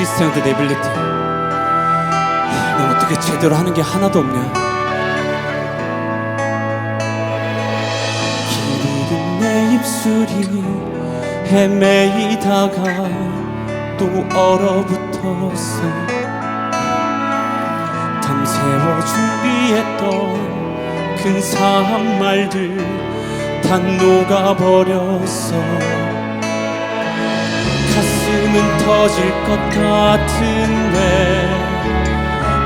크리스티안한테 내빌렸지 넌 어떻게 제대로 하는 게 하나도 없냐? 길 잃은 내 입술이 헤매이다가 또 얼어붙었어 밤새워 준비했던 근사한 말들 다 녹아버렸어 가슴은 터질 것 같은데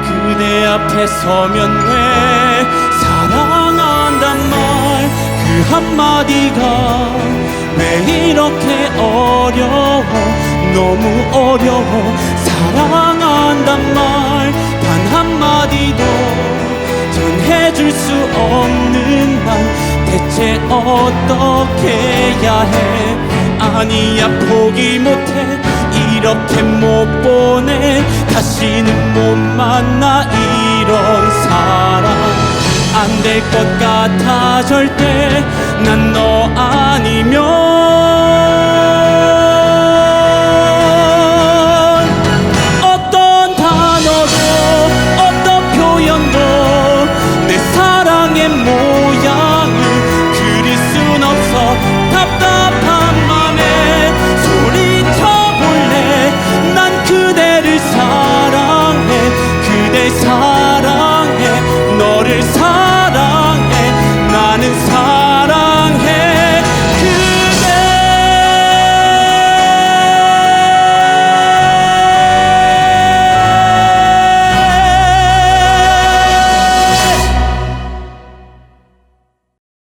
그대 앞에 서면 왜 사랑한단 말? 그 한마디가 왜 이렇게 어려워? 너무 어려워. 사랑한단 말. 단 한마디도 전해줄 수 없는 난 대체 어떻게 해야 해? 아니야 포기 못해 이렇게 못 보네 다시는 못 만나 이런 사람. 안 될 것 같아 절대. 난 너 아니면. 어떤 단어도 어떤 표현도 내 사랑의 모